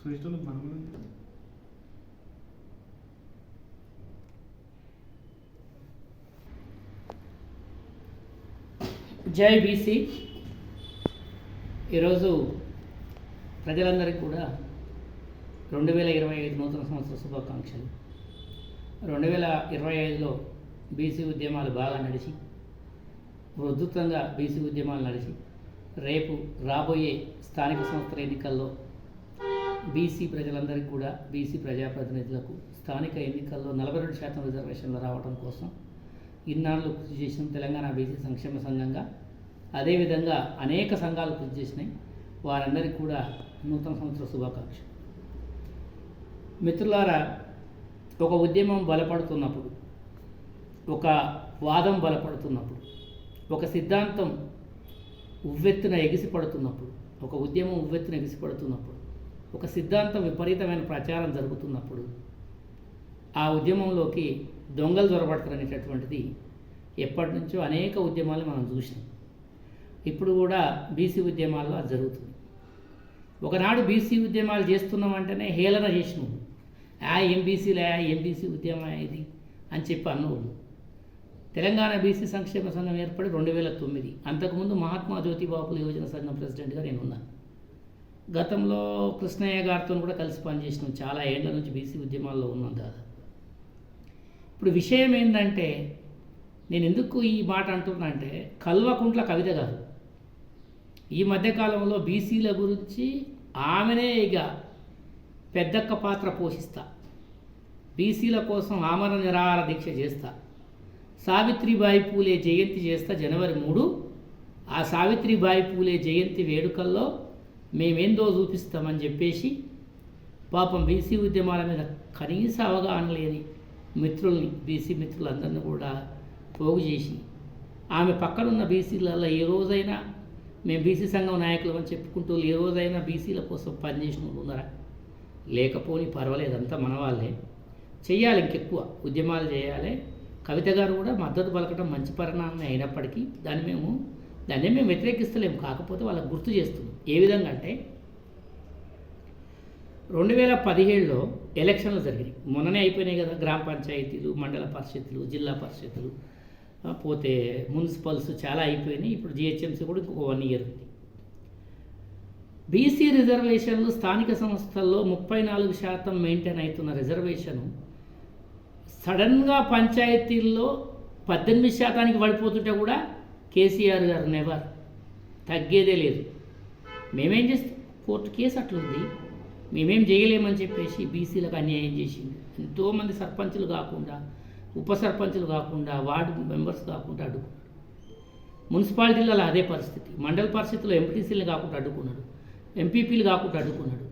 సృష్టిలో మనం జై బీసీ. ఈరోజు ప్రజలందరికీ కూడా రెండు వేల ఇరవై ఐదు నూతన సంవత్సర శుభాకాంక్షలు. రెండు వేల ఇరవై ఐదులో బీసీ ఉద్యమాలు బాగా నడిచి ఉధృతంగా బీసీ ఉద్యమాలు నడిచి రేపు రాబోయే స్థానిక సంస్థల ఎన్నికల్లో బీసీ ప్రజలందరికీ కూడా బీసీ ప్రజాప్రతినిధులకు స్థానిక ఎన్నికల్లో నలభై రెండు శాతం రిజర్వేషన్లు రావడం కోసం ఇన్నాళ్ళు కృషి చేసిన తెలంగాణ బీసీ సంక్షేమ సంఘంగా అదేవిధంగా అనేక సంఘాలు కృషి చేసినాయి. వారందరికీ కూడా నూతన సంవత్సర శుభాకాంక్షలు. మిత్రులారా ఒక ఉద్యమం బలపడుతున్నప్పుడు ఒక వాదం బలపడుతున్నప్పుడు ఒక సిద్ధాంతం ఉవ్వెత్తున ఎగిసిపడుతున్నప్పుడు ఒక ఉద్యమం ఉవ్వెత్తున ఎగిసిపడుతున్నప్పుడు ఒక సిద్ధాంతం విపరీతమైన ప్రచారం జరుగుతున్నప్పుడు ఆ ఉద్యమంలోకి దొంగలు దొరబడతారనేటటువంటిది ఎప్పటి నుంచో అనేక ఉద్యమాలు మనం చూసినాం. ఇప్పుడు కూడా బీసీ ఉద్యమాల్లో అది జరుగుతుంది. ఒకనాడు బీసీ ఉద్యమాలు చేస్తున్నామంటేనే హేళన చేసినావు ఆ ఎంబీసీలే ఎంబీసీ ఉద్యమం ఇది అని చెప్పి అన్నోళ్ళు. తెలంగాణ బీసీ సంక్షేమ సంఘం ఏర్పడి రెండు వేల తొమ్మిది అంతకుముందు మహాత్మా జ్యోతిబాపుల యువజన సంఘం ప్రెసిడెంట్గా నేను ఉన్నాను గతంలో కృష్ణయ్య గారితో కూడా కలిసి పనిచేసినాం. చాలా ఏళ్ళ నుంచి బీసీ ఉద్యమాల్లో ఉన్నాం దాదాపు ఇప్పుడు విషయం ఏంటంటే నేను ఎందుకు ఈ మాట అంటున్నా అంటే కల్వకుంట్ల కవిత గారు ఈ మధ్యకాలంలో బీసీల గురించి ఆమెనే ఇక పెద్దక్క పాత్ర పోషిస్తా. బీసీల కోసం ఆమరణ నిరాహార దీక్ష చేస్తా. సావిత్రిబాయి పూలే జయంతి చేస్తా జనవరి మూడు. ఆ సావిత్రిబాయి పూలే జయంతి వేడుకల్లో మేమేందో చూపిస్తామని చెప్పేసి పాపం బీసీ ఉద్యమాల మీద కనీస అవగాహన లేని మిత్రుల్ని బీసీ మిత్రులందరినీ కూడా పోగు చేసి ఆమె పక్కనున్న బీసీలలో ఏ రోజైనా మేము బీసీ సంఘం నాయకులు అని చెప్పుకుంటూ ఏ రోజైనా బీసీల కోసం పనిచేసిన వాళ్ళు ఉన్నారా? లేకపోని పర్వాలేదు అంతా మన వాళ్ళే. చేయాలి ఇంకెక్కువ ఉద్యమాలు చేయాలి. కవిత గారు కూడా మద్దతు పలకడం మంచి పరిణామం అయినప్పటికీ దాన్ని మేము దాన్ని మేము వ్యతిరేకిస్తలేము కాకపోతే వాళ్ళకి గుర్తు చేస్తున్నాం ఏ విధంగా అంటే రెండు వేల పదిహేడులో ఎలక్షన్లు జరిగినాయి. మొన్ననే అయిపోయినాయి కదా గ్రామ పంచాయతీలు మండల పరిషత్తులు జిల్లా పరిషత్తులు. పోతే మున్సిపల్స్ చాలా అయిపోయినాయి. ఇప్పుడు జిహెచ్ఎంసీ కూడా ఇంకొక వన్ ఇయర్ ఉంది. బీసీ రిజర్వేషన్లు స్థానిక సంస్థల్లో ముప్పై నాలుగు శాతం మెయింటైన్ అవుతున్న రిజర్వేషను సడన్గా పంచాయతీల్లో పద్దెనిమిది శాతానికి పడిపోతుంటే కూడా కేసీఆర్ గారు నెవర్ తగ్గేదే లేదు. మేమేం చేస్తాం కోర్టు కేసు అట్లుంది. మేమేం చేయలేమని చెప్పేసి బీసీలకు అన్యాయం చేసింది. ఎంతోమంది సర్పంచులు కాకుండా ఉప సర్పంచులు కాకుండా వార్డు మెంబర్స్ కాకుండా అడ్డుకున్నాడు మున్సిపాలిటీలలో అదే పరిస్థితి. మండల పరిస్థితిలో ఎంపీటీసీలు కాకుండా అడ్డుకున్నాడు ఎంపీపీలు కాకుండా అడ్డుకున్నాడు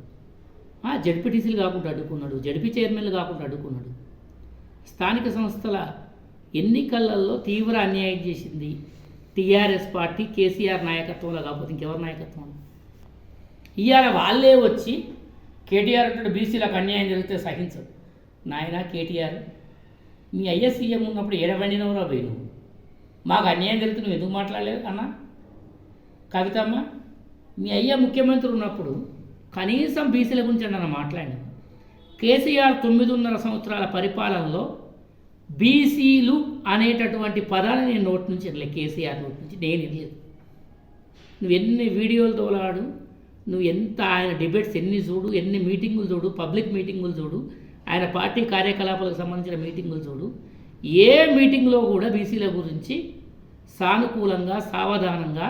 జడ్పీటీసీలు కాకుండా అడ్డుకున్నాడు జడ్పీ చైర్మన్లు కాకుండా అడ్డుకున్నాడు స్థానిక సంస్థల ఎన్నికలలో తీవ్ర అన్యాయం చేసింది. టీఆర్ఎస్ పార్టీ కేసీఆర్ నాయకత్వంలో కాకపోతే ఇంకెవరి నాయకత్వంలో? ఇవాళ వాళ్ళే వచ్చి కేటీఆర్ అంటే బీసీలకు అన్యాయం జరిగితే సహించదు నాయన కేటీఆర్ మీ అయ్య సీఎం ఉన్నప్పుడు ఏడవండినవరా పోయి నువ్వు? మాకు అన్యాయం జరిగితే నువ్వు ఎందుకు మాట్లాడలేదు అన్న? కవితమ్మ మీ అయ్య ముఖ్యమంత్రి ఉన్నప్పుడు కనీసం బీసీల గురించి అన్న మాట్లాడినాం? కేసీఆర్ తొమ్మిదిన్నర సంవత్సరాల పరిపాలనలో బీసీలు అనేటటువంటి పదాన్ని నేను నోటి నుంచి వినలే కేసీఆర్ నోటి నుంచి నేను వినలేదు నువ్వు ఎన్ని వీడియోలు తోలాడు నువ్వు ఎంత ఆయన డిబేట్స్ ఎన్ని చూడు ఎన్ని మీటింగులు చూడు పబ్లిక్ మీటింగులు చూడు ఆయన పార్టీ కార్యకలాపాలకు సంబంధించిన మీటింగులు చూడు ఏ మీటింగ్లో కూడా బీసీల గురించి సానుకూలంగా సావధానంగా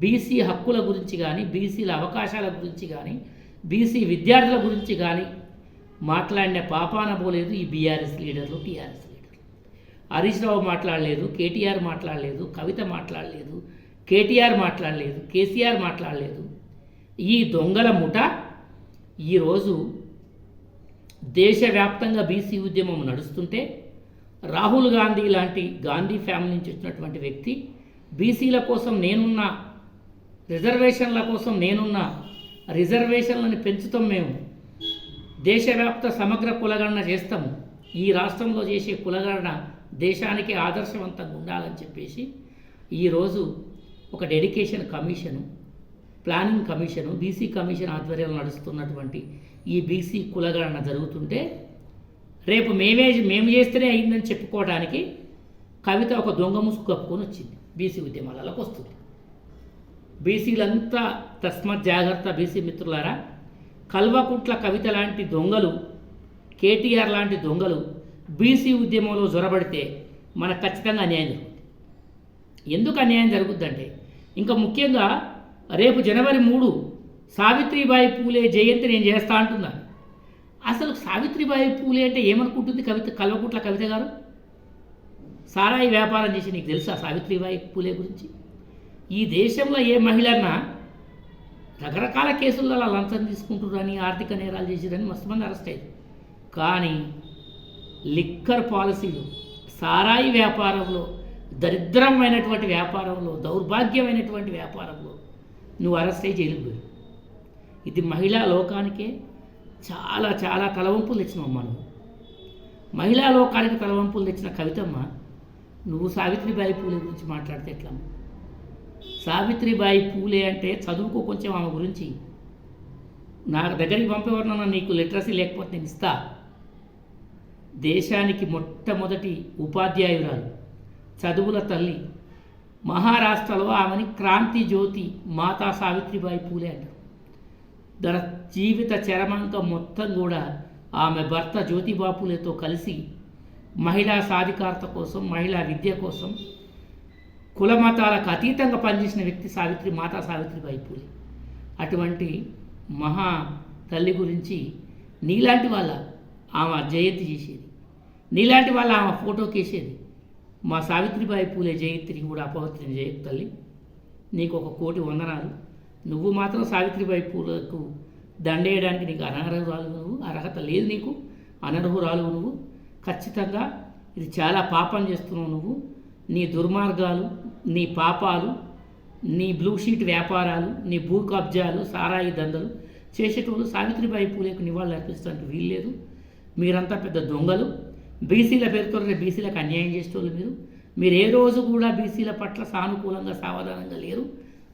బీసీ హక్కుల గురించి కానీ బీసీల అవకాశాల గురించి కానీ బీసీ విద్యార్థుల గురించి కానీ మాట్లాడిన పాపాన పోలేదు ఈ బీఆర్ఎస్ లీడర్లు టీఆర్ఎస్ లీడర్లు హరీష్ రావు మాట్లాడలేదు కేటీఆర్ మాట్లాడలేదు కవిత మాట్లాడలేదు కేటీఆర్ మాట్లాడలేదు కేసీఆర్ మాట్లాడలేదు. ఈ దొంగల ముఠ ఈరోజు దేశవ్యాప్తంగా బీసీ ఉద్యమం నడుస్తుంటే రాహుల్ గాంధీ లాంటి గాంధీ ఫ్యామిలీ నుంచి వచ్చినటువంటి వ్యక్తి బీసీల కోసం నేనున్న రిజర్వేషన్ల కోసం నేనున్న రిజర్వేషన్లను పెంచుతాం మేము. దేశవ్యాప్త సమగ్ర కులగణన చేస్తాము. ఈ రాష్ట్రంలో చేసే కులగణన దేశానికి ఆదర్శవంతంగా ఉండాలని చెప్పేసి ఈరోజు ఒక dedication commission planning commission BC commission ఆధ్వర్యంలో నడుస్తున్నటువంటి ఈ బీసీ కులగణన జరుగుతుంటే రేపు మేమే మేము చేస్తేనే అయిందని చెప్పుకోవడానికి కవిత ఒక దొంగ ముసుగు కప్పుకొని వచ్చింది. బీసీ ఉద్యమాలలోకి వస్తుంది. బీసీలంతా తస్మత్ జాగ్రత్త బీసీ మిత్రులారా. కల్వకుట్ల కవిత లాంటి దొంగలు కేటీఆర్ లాంటి దొంగలు బీసీ ఉద్యమంలో జొరబడితే మనకు ఖచ్చితంగా అన్యాయం జరుగుతుంది ఎందుకు అన్యాయం జరుగుద్దంటే ఇంకా ముఖ్యంగా రేపు జనవరి మూడు సావిత్రిబాయి పూలే జయంతి నేను చేస్తా అంటున్నాను. అసలు సావిత్రిబాయి పూలే అంటే ఏమనుకుంటుంది కవిత కల్వకుట్ల కవిత గారు? సారాయి వ్యాపారం చేసి నీకు తెలుసా సావిత్రిబాయి పూలే గురించి? ఈ దేశంలో ఏ మహిళన్నా రకరకాల కేసుల్లో లంచం తీసుకుంటున్నారని ఆర్థిక నేరాలు చేసిరని మస్తు మంది అరెస్ట్ అయ్యారు. కానీ లిక్కర్ పాలసీలు సారాయి వ్యాపారంలో దరిద్రమైనటువంటి వ్యాపారంలో దౌర్భాగ్యమైనటువంటి వ్యాపారంలో నువ్వు అరెస్ట్ అయ్యి జైలుకు పోయి. ఇది మహిళా లోకానికే చాలా చాలా తలవంపులు తెచ్చినావు నువ్వు. మహిళా లోకానికి తలవంపులు తెచ్చిన కవితమ్మ నువ్వు సావిత్రిబాయి పూలే గురించి మాట్లాడితే ఎట్లా సావిత్రిబాయి పూలే అంటే చదువుకో కొంచెం ఆమె గురించి. నాకు దగ్గరికి పంపేవారు నీకు లిటరసీ లేకపోతే నేను ఇస్తా. దేశానికి మొట్టమొదటి ఉపాధ్యాయురాలు. చదువుల తల్లి. మహారాష్ట్రలో ఆమెని క్రాంతి జ్యోతి మాతా సావిత్రిబాయి పూలే అంటారు. తన జీవిత చరమాంకం మొత్తం కూడా ఆమె భర్త జ్యోతిబాపులతో కలిసి మహిళా సాధికారత కోసం మహిళా విద్య కోసం కుల మతాలకు అతీతంగా పనిచేసిన వ్యక్తి సావిత్రి మాతా సావిత్రిబాయి పూలే. అటువంటి మహా తల్లి గురించి నీలాంటి వాళ్ళ ఆమె జయంతి చేసేది. నీలాంటి వాళ్ళ ఆమె ఫోటోకి వేసేది మా సావిత్రిబాయి పూలే జయంతిని కూడా అపవిత్రం జయత్ తల్లి నీకు ఒక కోటి వందనాలు. నువ్వు మాత్రం సావిత్రిబాయి పూలకు దండేయడానికి నీకు అనర్హురాలు నువ్వు. అర్హత లేదు నీకు. అనర్హురాలు నువ్వు. ఖచ్చితంగా ఇది చాలా పాపం చేస్తున్నావు నువ్వు. నీ దుర్మార్గాలు నీ పాపాలు నీ బ్లూ షీట్ వ్యాపారాలు నీ భూ కబ్జాలు సారాయి దందలు చేసేటోళ్ళు సావిత్రిబాయి పూలేకు నివాళులు అర్పిస్తానికి వీల్లేదు. మీరంతా పెద్ద దొంగలు. బీసీల పేరుతో బీసీలకు అన్యాయం చేసేటోళ్ళు మీరు. మీరు ఏ రోజు కూడా బీసీల పట్ల సానుకూలంగా సావధానంగా లేరు.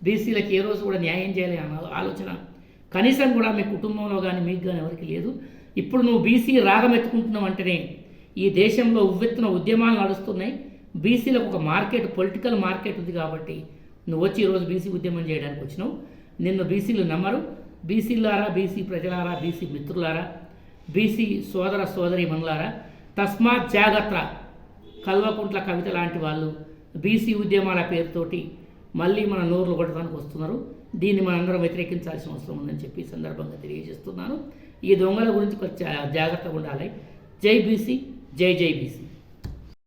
బీసీలకు ఏ రోజు కూడా న్యాయం చేయాలి అన్న ఆలోచన కనీసం కూడా మీ కుటుంబంలో కానీ మీకు కానీ ఎవరికి లేదు. ఇప్పుడు నువ్వు బీసీ రాగం ఎత్తుకుంటున్నావు అంటేనే ఈ దేశంలో ఉవ్వెత్తున ఉద్యమాలు నడుస్తున్నాయి. బీసీలకు ఒక మార్కెట్ పొలిటికల్ మార్కెట్ ఉంది కాబట్టి నువ్వు వచ్చి ఈరోజు బీసీ ఉద్యమం చేయడానికి వచ్చినావు. నిన్ను బీసీలు నమ్మరు. బీసీలారా బీసీ ప్రజలారా బీసీ మిత్రులారా? బీసీ సోదర సోదరి మనులారా తస్మాత్ జాగ్రత్త కల్వకుంట్ల కవిత లాంటి వాళ్ళు బీసీ ఉద్యమాల పేరుతోటి మళ్ళీ మన నోర్లు కొట్టడానికి వస్తున్నారు. దీన్ని మనందరం వ్యతిరేకించాల్సిన అవసరం ఉందని చెప్పి సందర్భంగా తెలియజేస్తున్నాను. ఈ దొంగల గురించి జాగ్రత్తగా ఉండాలి. జై బీసీ జై జై బీసీ